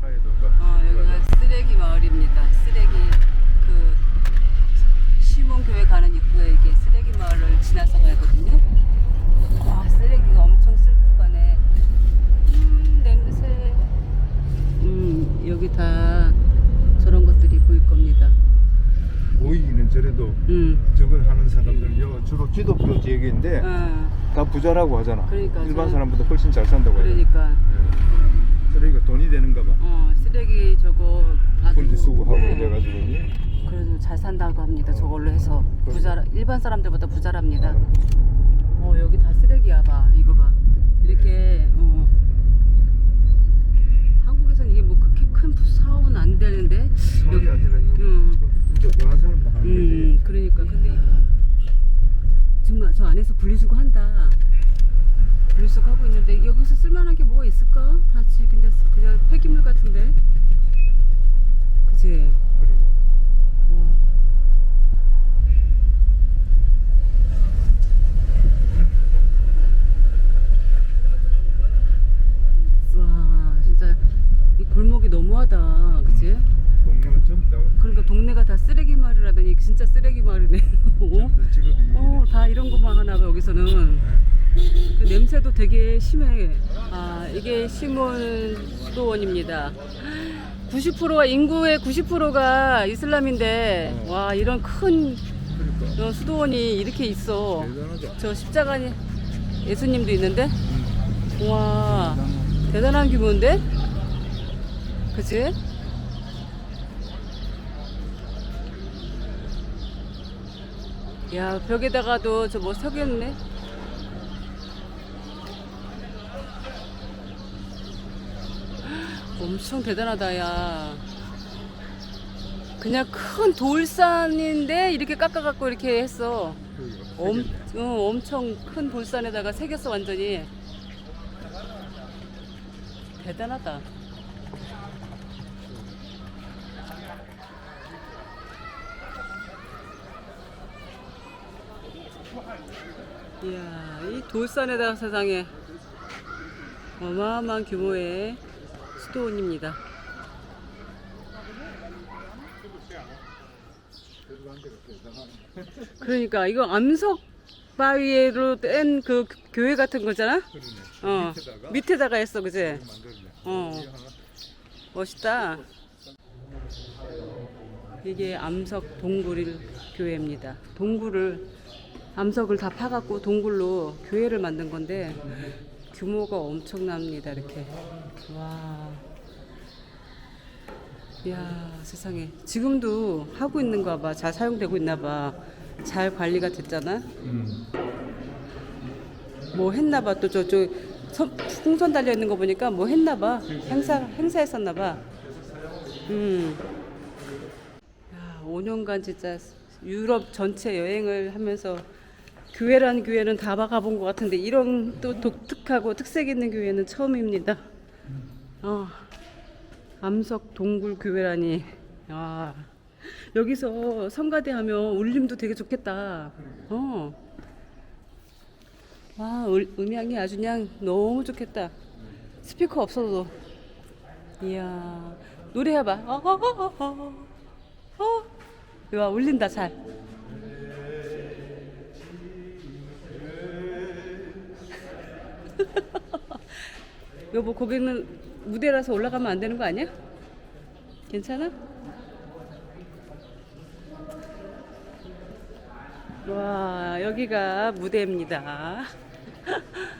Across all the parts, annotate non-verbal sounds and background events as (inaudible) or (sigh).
차에도 가. 어, 여기가 쓰레기 마을입니다. 쓰레기 그 시몬 교회 가는 입구에 이게 쓰레기 마을을 지나서 가거든요. 와 쓰레기가 엄청 슬프가네. 음 냄새. 음 여기 다 저런 것들이 보일 겁니다. 보이기는 저래도 음. 저걸 하는 사람들 여 주로 기독교 지역인데 어, 다 부자라고 하잖아. 그러니까 일반 저는- 사람보다 훨씬 잘 산다고 하잖아. 그러니까 예. 쓰레기가 돈이 되는가 봐. 어 쓰레기 저거 가지고 분리수거 하고 네. 이래가지고 예. 그래도 잘 산다고 합니다. 저걸로 해서 부자 일반 사람들보다 부자랍니다. 어. 어 여기 다 쓰레기야 봐 이거 봐 이렇게 어. 한국에선 이게 뭐 그렇게 큰 사업은 안 되는데 사업이 아니라 이거 음. 이제 많은 사람도 하는 거지. 음 그러니까 근데 정말 저 안에서 분리수거 한다 분리수거 하고 있는데 여기서 쓸만한 게 뭐가 있을까 다 지- 근데 그냥 폐기물 같은데 그지 그래. 와. 와 진짜 이 골목이 너무하다 그치? 동네가 전부 다 그러니까 동네가 다 쓰레기 마을이라더니 진짜 쓰레기 마을이네 (laughs) 어? 다 이런 것만 하나 봐 여기서는 그 냄새도 되게 심해 아 이게 시몬 수도원입니다 90%가 인구의 90%가 이슬람인데 어. 와 이런 큰 그러니까 어, 수도원이 이렇게 있어 대단하다. 저 십자가 예수님도 있는데 음. 와 대단한 규모인데 그치? 야 벽에다가도 저뭐 석였네 엄청 대단하다 야. 그냥 큰 돌산인데 이렇게 깎아갖고 이렇게 했어. 그러니까. 엄, 어, 엄청 큰 돌산에다가 새겼어 완전히. 대단하다. 이야 이 돌산에다가 세상에. 어마어마한 규모의 수도원입니다 그러니까 이거 암석 바위로 뗀 그 교회 같은 거잖아? 어 밑에다가 했어? 만들네. 어. 멋있다. 이게 암석 동굴 교회입니다. 동굴을 암석을 다 파갖고 동굴로 교회를 만든 건데 규모가 엄청납니다. 이렇게 와. 이야 세상에 지금도 하고 있는가 봐. 잘 사용되고 있나 봐. 잘 관리가 됐잖아. 음. 뭐 했나 봐. 또 저저 풍선 달려 있는 거 보니까 뭐 했나 봐. 행사 행사했었나 봐. 음. 야, 5년간 진짜 유럽 전체 여행을 하면서 교회라는 교회는 다 가본 것 같은데 이런 또 독특하고 특색 있는 교회는 처음입니다. 어, 암석 동굴 교회라니. 아, 여기서 성가대 하면 울림도 되게 좋겠다. 어. 와, 을- 음향이 아주 그냥 너무 좋겠다. 스피커 없어도. 이야, 노래해봐. 어, 어, 어, 어, 어. 어. 와, 울린다, 잘. (laughs) 여보, 거기는 무대라서 올라가면 안 되는 거 아니야? 괜찮아? 와, 여기가 무대입니다. (laughs)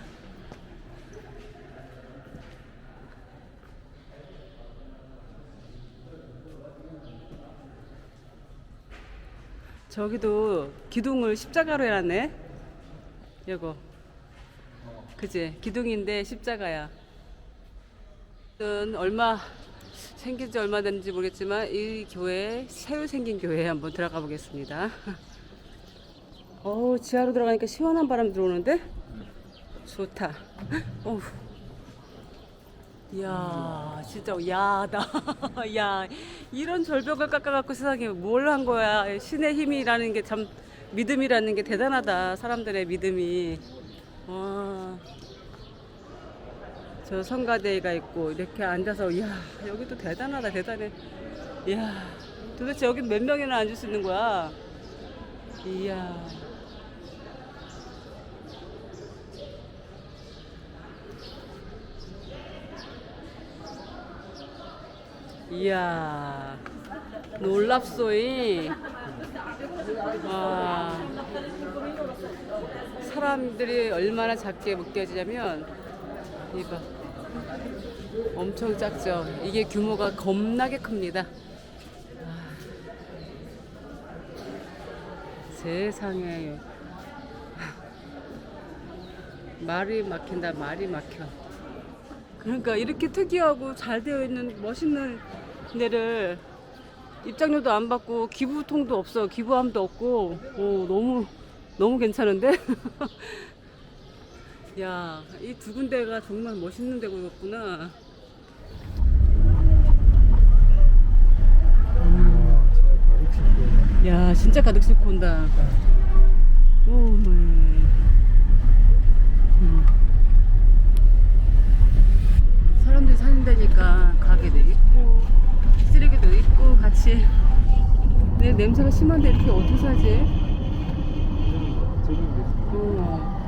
저기도 기둥을 십자가로 해놨네. 여거. 그지? 기둥인데 십자가야. 은 얼마 생긴 지 얼마 됐는지 모르겠지만 이 교회 새로 생긴 교회에 한번 들어가 보겠습니다. 어우 지하로 들어가니까 시원한 바람 들어오는데 좋다. 어우. 이야 진짜 야다. (laughs) 야 이런 절벽을 깎아갖고 세상에 뭘 한 거야. 신의 힘이라는 게 참 믿음이라는 게 대단하다. 사람들의 믿음이. 와. 저 성가대가 있고 이렇게 앉아서 이야 여기도 대단하다 대단해. 이야 도대체 여기 몇 명이나 앉을 수 있는 거야? 이야. 이야 놀랍소이. 와 사람들이 얼마나 작게 느껴지냐면 이봐. 엄청 작죠? 이게 규모가 겁나게 큽니다. 아, 세상에. 말이 막힌다 말이 막혀. 그러니까 이렇게 특이하고 잘 되어 있는 멋있는 데를 입장료도 안 받고 기부통도 없어 기부함도 없고. 오, 너무 너무 괜찮은데? (laughs) 야 이 두 군데가 정말 멋있는 데구나. 야 진짜 가득 싣고 온다. 오, 네. 음. 사람들이 사는 데니까 가게도 있고 쓰레기도 있고 같이 내 냄새가 심한데 이렇게 어떻게 사지? 어.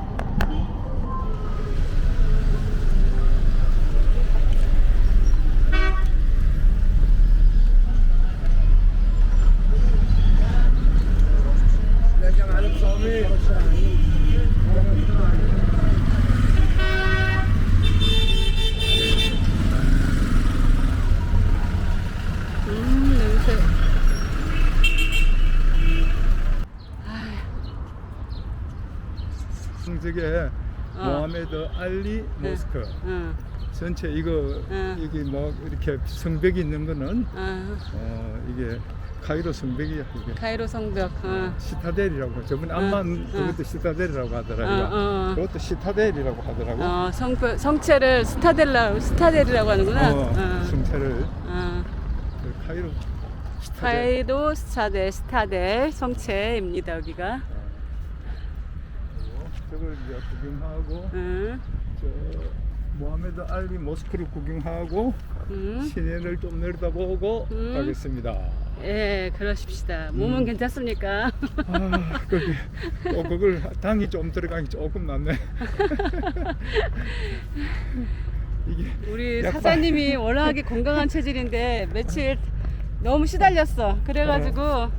음 냄새 저게 어. 모하메드 알리 모스크 응. 전체 이거 응. 여기 뭐 이렇게 성벽이 있는 거는 아, 어 이게 카이로 성벽이야 이게 카이로 성벽 어. 시타델이라고 저번에 암만 응, 그것도 시타델이라고 하더라고요. 어, 어. 그것도 시타델이라고 하더라고. 어, 성, 성체를 스타델라, 스타델이라고 하는구나. 어, 어. 성체를 어. 그 카이로 시타델. 카이도 스타델, 스타델 성체입니다, 여기가. 어. 저걸 이제 구경하고 응, 저 모하메드 알리 모스크를 구경하고 응. 시내를 좀 내려다보고 음. 가겠습니다. 예, 그러십시다. 몸은 음. 괜찮습니까? 아, 그게 어, 그걸 당이 좀 들어가기 조금 낫네. (laughs) 이게 우리 약간- 사장님이 워낙에 건강한 체질인데 며칠 너무 시달렸어. 그래가지고,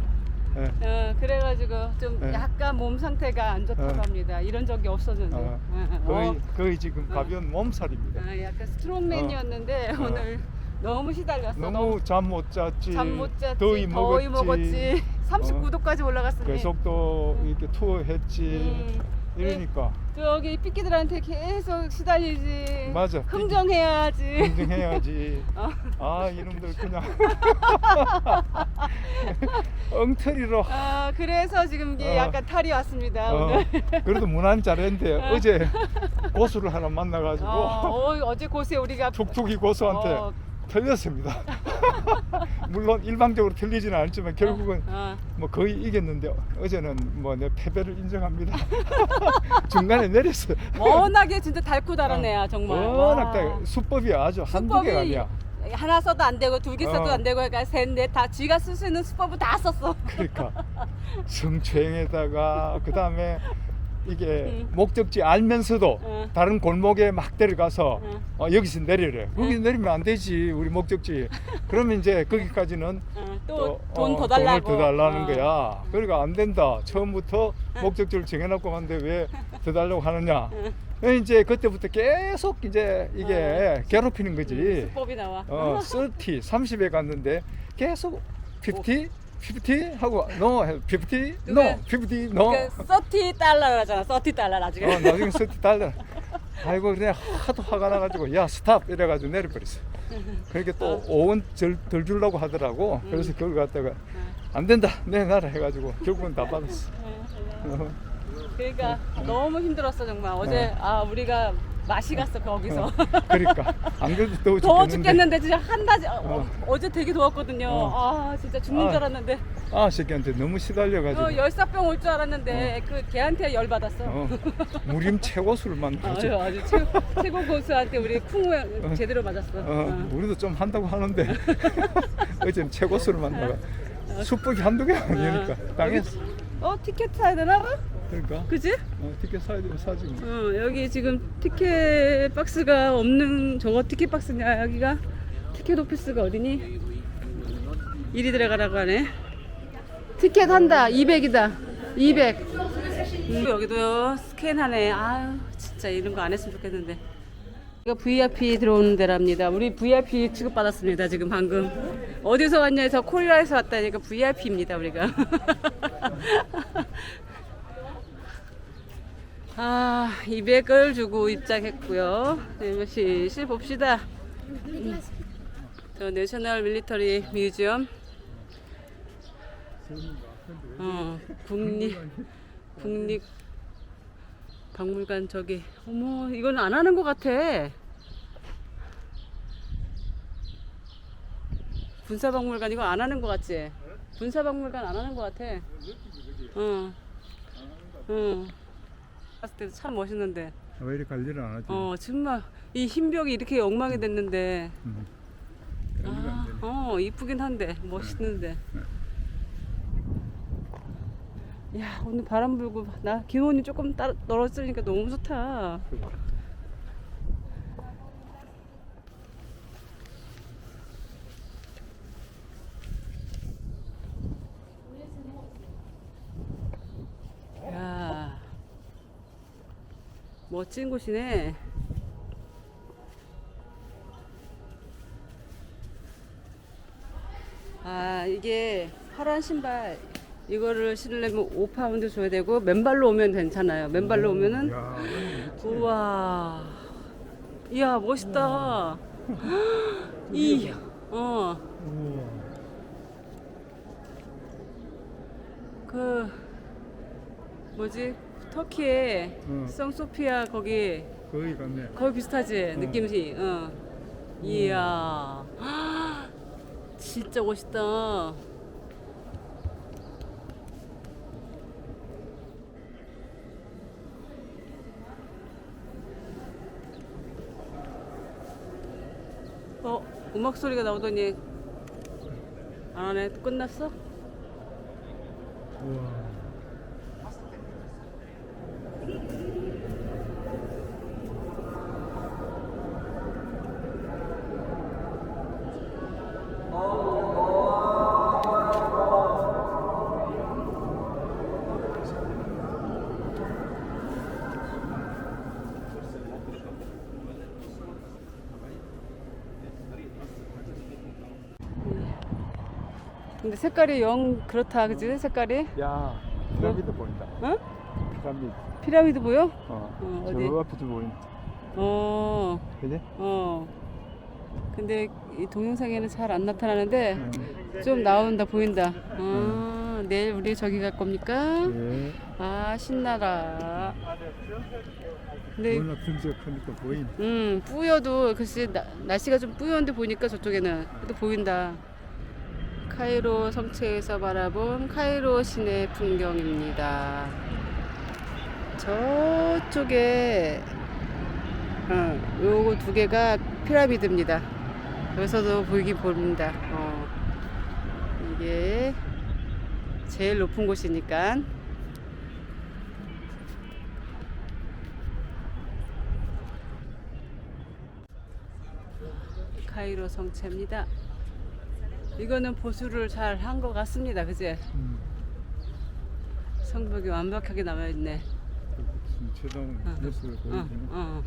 예, 어, 그래가지고 좀 네. 약간 몸 상태가 안 좋다고 어. 합니다. 이런 적이 없었는데. 아, 어, 어. 거의 거의 지금 어. 가벼운 몸살입니다. 아, 약간 스트롱맨이었는데 어. 오늘 너무 시달렸어. 너무 잠 못 잤지. 잠 못 잤지. 더위 먹었지. 먹었지. 39도까지 올라갔으니. 계속 또 음. 이렇게 투어 했지. 음. 이러니까 저기 삐끼들한테 계속 시달리지. 맞아. 흥정해야지. 인증해야지. (laughs) 어. 아 이놈들 그냥 (laughs) (laughs) 엉터리로. 아, 그래서 지금 이게 어. 약간 탈이 왔습니다. 어, 오늘. 그래도 무난 잘했는데 어제 고수를 하나 만나가지고 어, 어, 제 곳에 우리가 툭툭이 고수한테 어, 틀렸습니다. (laughs) 물론 일방적으로 틀리지는 않지만 결국은 어, 뭐 거의 이겼는데 어제는 뭐 내 패배를 인정합니다. (laughs) 중간에 내렸어요. 워낙에 진짜 달고 애야 정말. 워낙 와. 다 수법이 아주 한두 수법이 개가 아니야. 하나 써도 안 되고 두 개 써도 어. 안 되고 그러니까 셋넷 다 지가 쓸 수 있는 수법을 다 썼어. 그러니까 (laughs) 성추행에다가 그 다음에 이게 응. 목적지 알면서도 응. 다른 골목에 막 데려가서 응. 어, 여기서 내리래. 거기 응. 내리면 안 되지 우리 목적지. 그러면 이제 거기까지는 또돈 어, 더 달라고. 돈을 더 달라는 어. 거야. 그러니까 안 된다. 처음부터 응. 목적지를 정해놓고 갔는데 왜 더 달라고 하느냐. 응. 이제 그때부터 계속 이제 이게 괴롭히는 거지. 음, 수법이 나와. 어, 30, 30에 (laughs) 갔는데 계속 50, 50 하고 no, 50, no, 그게- 50, no. 그 서티 달러라잖아. 서티 달러 나중에. 어, 나중에 (laughs) 30 달러. 아이고 그냥 하도 화가 나가지고 야 스탑 이래가지고 내려버렸어. 그렇게 또 어. 5원 덜, 덜 주려고 하더라고. 음. 그래서 그걸 갖다가 어. 안 된다 내놔라 해가지고 결국은 다 받았어. 어. 그러니까 너무 힘들었어 정말. 어제 아 우리가 맛이 갔어 거기서. 어, 그러니까 안 그래도 더워 (laughs) 더워 죽겠는데. 죽겠는데 진짜 한낮 어. 어. 제 되게 더웠거든요. 어. 아 진짜 죽는 아. 줄 알았는데 아 새끼한테 너무 시달려가지고. 어, 열사병 올 줄 알았는데 그 걔한테 열 받았어. 어, 무림 최고 만나지. (laughs) 아유, 아주 최, 최고 고수한테 우리 쿵우 형 제대로 맞았어. 어, 어. 우리도 좀 한다고 하는데 (laughs) 어제는 최고 술을 만나가 수법이 한두 개 아니니까 당했어. 어 티켓 사야 되나? 그러니까 그지? 어, 티켓 사야 되면 사지. 뭐. 어 여기 지금 티켓 박스가 없는 저거 티켓 박스냐 여기가 티켓 오피스가 어디니? 이리 들어가라고 하네. 티켓 한다 200이다 200. 음, 여기도요 스캔하네. 아유 진짜 이런 거 안 했으면 좋겠는데. 이거 VIP 들어오는 데랍니다. 우리 VIP 취급 받았습니다. 지금 방금 어디서 왔냐 해서 코리아에서 왔다니까 VIP입니다 우리가. (laughs) 아 200을 주고 입장했고요. 네, 실실 봅시다. 음. 저 내셔널 밀리터리 뮤지엄. 어 국립 국립 박물관 저기 어머 이건 안 하는 것 같아 군사박물관 이거 안 하는 것 같지 군사박물관 안 하는 것 같아 어. 어. 봤을 때도 참 멋있는데. 왜 이리 관리를 안 하지? 어 정말 이 흰벽이 이렇게 엉망이 됐는데. 음. 관리가 안 아, 되네. 어 이쁘긴 한데 멋있는데. 야 오늘 바람 불고 나 기온이 조금 따, 떨어지니까 너무 좋다. 야 멋진 곳이네. 아 이게 파란 신발. 이거를 신으려면 5파운드 줘야 되고 맨발로 오면 괜찮아요. 맨발로 오면은 야, 우와. 이야 멋있다. 이어. 우와. 그 뭐지 터키의 응. 성소피아 거기 거기 갔네. 거의 비슷하지 어. 느낌이 어. 이야 진짜 멋있다 어 음악 소리가 나오더니 안 하네 끝났어? 우와. 근데 색깔이 영 그렇다 그지 색깔이 야, 피라미드 보인다. 어? 피라미드. 피라미드 보여? 어, 어, 저 어디? 앞에도 보인다. 어, 그지? 어. 근데 이 동영상에는 잘 안 나타나는데 음. 좀 나온다 보인다. 아, 내일 우리 저기 갈 겁니까? 예. 아 신나라. 근데 등지가 크니까 보인. 음 뿌여도 글쎄 나- 날씨가 좀 뿌였는데 보니까 저쪽에는 그래도 보인다. 카이로 성체에서 바라본 카이로 시내 풍경입니다. 저쪽에 어, 요거 두 개가 피라미드입니다. 여기서도 보이긴 보입니다. 어, 이게 제일 높은 곳이니까. 카이로 성체입니다. 이거는 보수를 잘 한 것 같습니다. 그제? 음. 성벽이 완벽하게 남아 있네. 지금 최다운 어, 모습을 어, 보여주네. 어.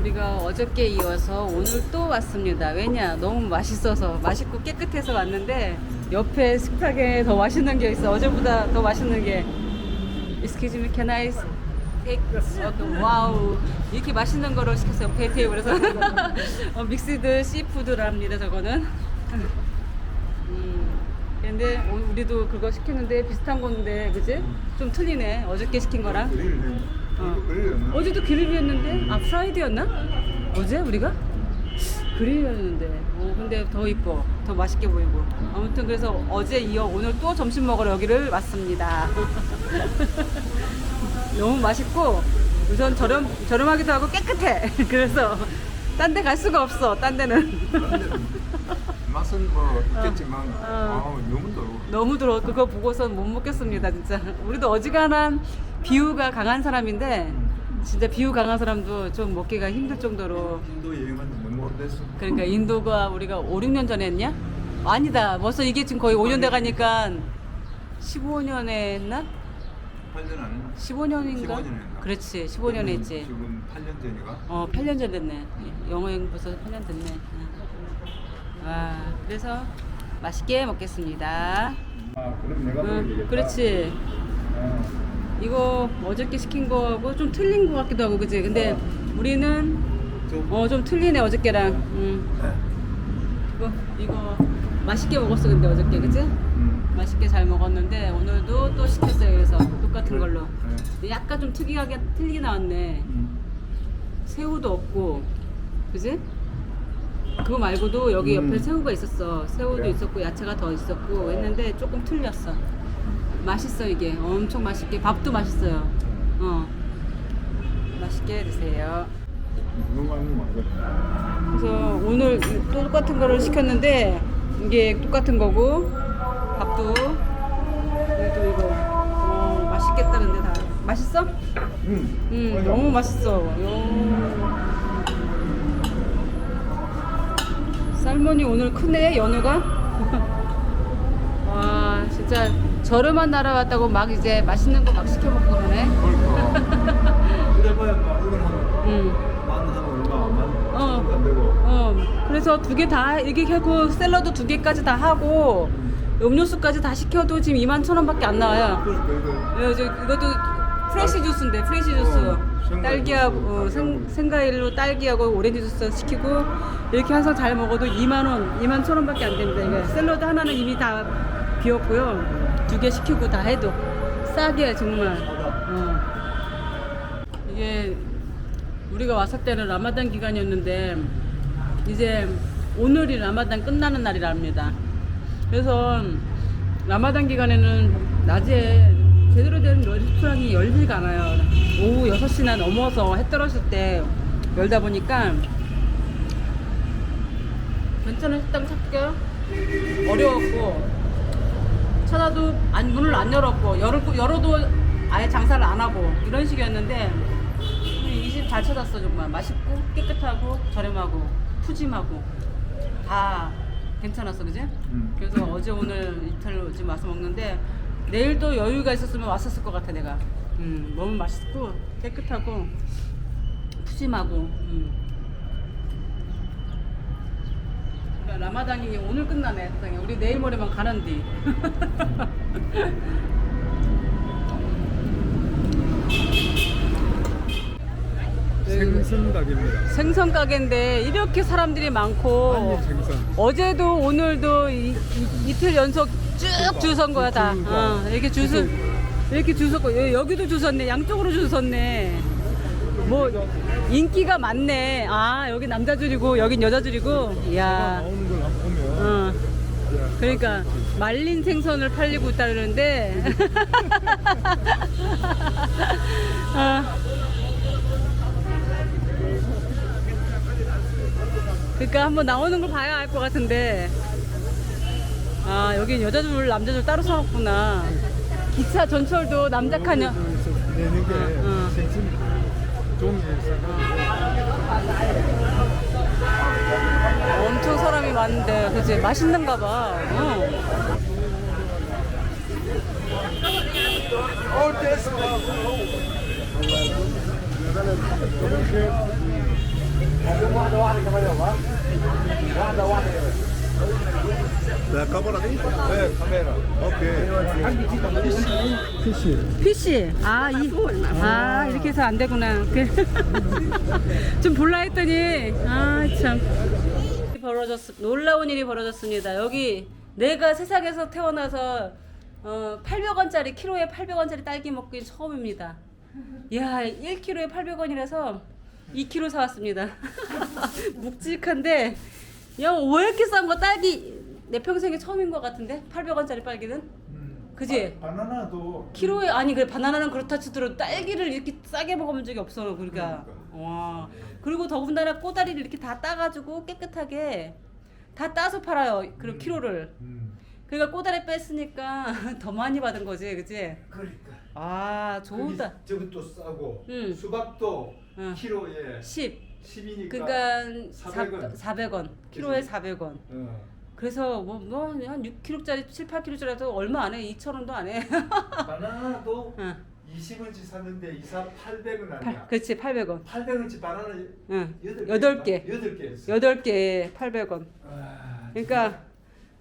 우리가 어저께 이어서 오늘 또 왔습니다. 왜냐? 너무 맛있어서 맛있고 깨끗해서 왔는데 옆에 식탁에 더 맛있는 게 있어. 어제보다 더 맛있는 게. Excuse me, can I Okay, 와우. 이렇게 맛있는 거로 시켰어요. 배 테이블에서. (laughs) 어, 믹스드 시푸드랍니다. 저거는. 음. 근데 오늘 우리도 그거 시켰는데 비슷한 건데, 그지? 좀 틀리네. 어저께 시킨 거랑. 어. 어제도 그릴이었는데 아 프라이드였나? 어제 우리가 그릴이었는데 어 근데 더 이뻐 더 맛있게 보이고 아무튼 그래서 어제 이어 오늘 또 점심 먹으러 여기를 왔습니다 (laughs) 너무 맛있고 우선 저렴 저렴하기도 하고 깨끗해 (laughs) 그래서 딴 데 갈 수가 없어 딴 데는 (laughs) 맛은 뭐 있겠지만 어. 아, 너무 더워. 너무 들어 그거 보고선 못 먹겠습니다 진짜 우리도 어지간한 비유가 강한 사람인데 진짜 비유 강한 사람도 좀 먹기가 힘들 정도로 인도 여행은 너무 오래됐어. 그러니까 인도가 우리가 5, 6년 전에 했냐? 아니다. 벌써 이게 지금 거의 5년 돼 가니까 15년에 했나? 8년 안 15년인가? 15년 했나? 그렇지. 15년 했지. 지금 8년 전이가. 어, 8년 전 됐네. 영어여행 벌써 8년 됐네. 응. 와, 그래서 맛있게 먹겠습니다. 아 그럼 내가 응. 그렇지. 어. 이거 어저께 시킨 거하고 좀 틀린 거 같기도 하고, 그지? 근데 우리는 좀 어, 좀 틀리네, 어저께랑. 응. 이거, 이거 맛있게 먹었어, 근데 어저께, 그지? 음. 맛있게 잘 먹었는데 오늘도 또 시켰어요. 그래서 똑같은 걸로. 네. 약간 좀 특이하게 틀리게 나왔네. 음. 새우도 없고, 그지? 그거 말고도 여기 옆에 음. 새우가 있었어. 새우도 그래. 있었고 야채가 더 있었고 했는데 조금 틀렸어. 맛있어 이게. 엄청 맛있게. 밥도 맛있어요. 어. 맛있게 드세요. 거. 그래서 오늘 또 똑같은 거를 시켰는데 이게 똑같은 거고 밥도 맛있어? 음. 음 맞아. 너무 맛있어. 요. 살몬이 오늘 크네 연우가. 와 진짜 저렴한 나라 왔다고 막 이제 맛있는 거 막 시켜 먹고 그러네. 그러니까. 그래봐야 막 이거는 음. 만한 얼마 만 어. 안 되고. 어, 그래서 두 개 다 이렇게 하고 샐러드 두 개까지 다 하고 음료수까지 다 시켜도 지금 2만 천 원밖에 안 나와요. 그러니까 이거 예, 저 이것도 프레시 주스인데 프레시 주스 어, 생과일 딸기하고 어, 다 생. 생과일로 딸기하고 오렌지 주스 시키고 이렇게 한 상 잘 먹어도 2만 원, 2만 천 원밖에 안 됩니다. 이거 샐러드 하나는 이미 다 비었고요. 두 개 시키고 다 해도 싸게 정말. 어. 이게 우리가 왔을 때는 라마단 기간이었는데 이제 오늘이 라마단 끝나는 날이랍니다. 그래서 라마단 기간에는 낮에 제대로 된 레스토랑이 열리지가 않아요. 오후 6시나 넘어서 해 떨어질 때 열다 보니까 괜찮은 식당 찾기가 어려웠고 찾아도 안, 문을 안 열었고 열어, 열어도 아예 장사를 안 하고 이런 식이었는데 이 집 잘 찾았어 정말 맛있고 깨끗하고 저렴하고 푸짐하고 다 괜찮았어 그지? 음. 그래서 어제 오늘 이틀 지금 와서 먹는데 내일도 여유가 있었으면 왔었을 것 같아 내가 음, 너무 맛있고 깨끗하고 푸짐하고 음. 그러니까 라마단이 오늘 끝나네 세상에 우리 내일 모레만 가는디 (laughs) 생선 가게입니다. 생선 가게인데 이렇게 사람들이 많고 생선. 어제도 오늘도 이, 틀 연속 쭉줄 선 거야 다. 줄 서. 어, 이렇게 줄 서 이렇게 줄 섰고 여- 여기도 줄 섰네. 양쪽으로 줄 섰네. 뭐 인기가 많네. 아 여기 남자 줄이고 여긴 여자 줄이고. 이야. 나오는 걸 안 보면 어. 그러니까 말린 생선을 팔리고 있다는데. (laughs) 어. 그러니까 한번 나오는 걸 봐야 알 것 같은데. 아 여긴 여자 줄 남자 줄 따로 사놨구나. 기차 전철도 남자 칸이. 여기서 내는 게 어. 생선 종이에서 엄청 사람이 많은데 그치 맛있는가 봐. 어. La cámara ahí. Ok. 피시. 피시 아, 이, 아 이렇게 해서 안 되구나 그- (laughs) 좀 볼라 했더니 아 참 벌어졌 놀라운 일이 벌어졌습니다 여기 내가 세상에서 태어나서 어, 800원짜리 키로에 800원짜리 딸기 먹기 처음입니다 야 1kg에 800원이라서 2kg 사왔습니다. (laughs) 묵직한데 야 왜 이렇게 싼 거 딸기 내 평생에 처음인 것 같은데 800원짜리 딸기는 음. 그지? 바, 바나나도 키로에 아니 그래 바나나는 그렇다 치더라도 딸기를 이렇게 싸게 먹어본 적이 없어 그러니까 그러니까. 와 그리고 더군다나 꼬다리를 이렇게 다 따가지고 깨끗하게 다 따서 팔아요 그럼 음. 키로를 음. 그러니까 꼬다리 뺐으니까 (laughs) 더 많이 받은 거지 그치? 그러니까 아 좋다 저것도 싸고 음. 수박도 응. 키로에 10 10이니까 그러니까 400원. 400원 키로에 400원 어. 그래서 뭐 뭐 한 6kg짜리 7, 8kg짜리도 얼마 안 해. 2,000원도 안 해. 바나나도 (laughs) 응. 20원치 샀는데 이사 800원 아니야. 팔- 그렇지 800원. 800원치 바나나 응. 여덟 여덟 개. 여덟 개 했어. 8개에 800원. 아, 그러니까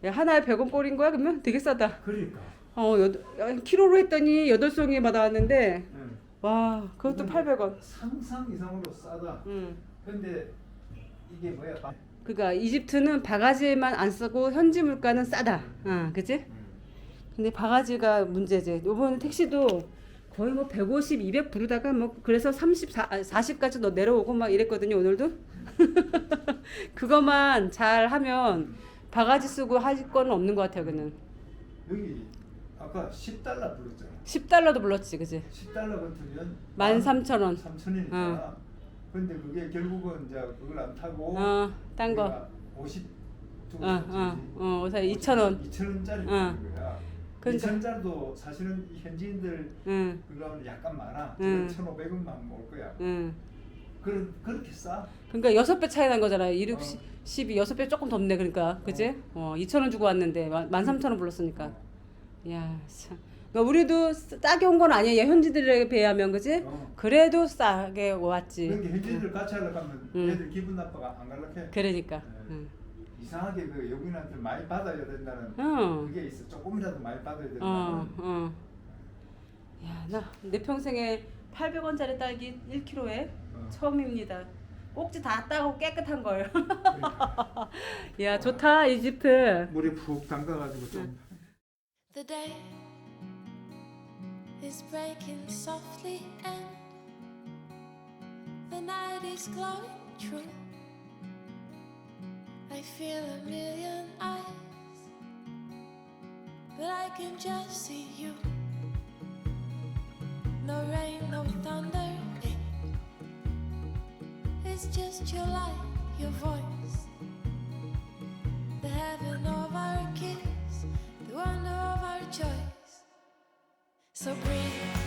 야, 하나에 100원 꼴인 거야? 그러면 되게 싸다. 그러니까. 어, 야, 키로로 했더니 8송이 받아왔는데 응. 와, 그것도 800원. 상상 이상으로 싸다. 응. 근데 이게 뭐야? 바- 그러니까 이집트는 바가지만 안 쓰고 현지 물가는 싸다. 어, 그치? 음. 근데 바가지가 문제지. 요번 택시도 거의 뭐 150, 200 부르다가 뭐 그래서 30, 40까지 너 내려오고 막 이랬거든요 오늘도. (laughs) 그것만 잘 하면 바가지 쓰고 할 건 없는 것 같아요 그는. 여기 아까 10달러 불렀잖아. 10달러도 불렀지, 그지? 10달러 같으면 13,000원. 3천이니까. 응. 근데 그게 결국은 이제 그걸 안 타고 어, 딴 거. 50 어, 어, 어, 그래서 2,000원. 2,000원짜리 응. 되는 거야. 그러니까. 2,000원짜리도 사실은 이 현지인들 응, 그거 하면 약간 많아. 응. 1,500원만 먹을 거야. 응. 그런 그렇게 싸? 그러니까 여섯 배 차이 난 거잖아요. 2, 6, 어. 12 여섯 배 조금 덥네 그러니까. 그지? 어, 2,000원 주고 왔는데 13,000원 불렀으니까. 야, 참. 그러니까 우리도 싸게 온 건 아니야. 현지들에 비하면 그지? 어. 그래도 싸게 왔지. 그러니까 현지인들 같이 하려고 하면 응. 애들 기분 나빠가 안 갈락해. 그러니까. 네. 응. 이상하게 그 여기한테 많이 받아야 된다는 어. 그게 있어. 조금이라도 많이 받아야 된다는. 어, 어. 야, 나 내 평생에 800원짜리 딸기 1kg에 어. 처음입니다. 꼭지 다 따고 깨끗한 걸. 그러니까. (laughs) 야, 좋다 이집트. 물에 푹 담가가지고 좀. The day is breaking softly and the night is glowing true. I feel a million eyes, but I can just see you. No rain, no thunder, it's just your light, your voice. The heaven of our kiss, the wonder of our choice. So breathe,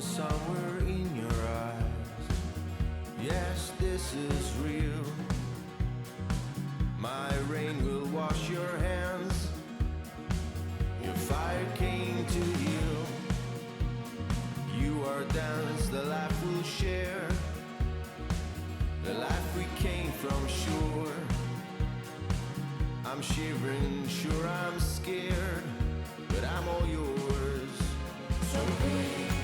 somewhere in your eyes. Yes, this is real. My rain will wash your hands. Your fire came to heal. You are dance, the life we'll share. The life we came from sure. I'm shivering, sure I'm scared, but I'm all yours. So breathe,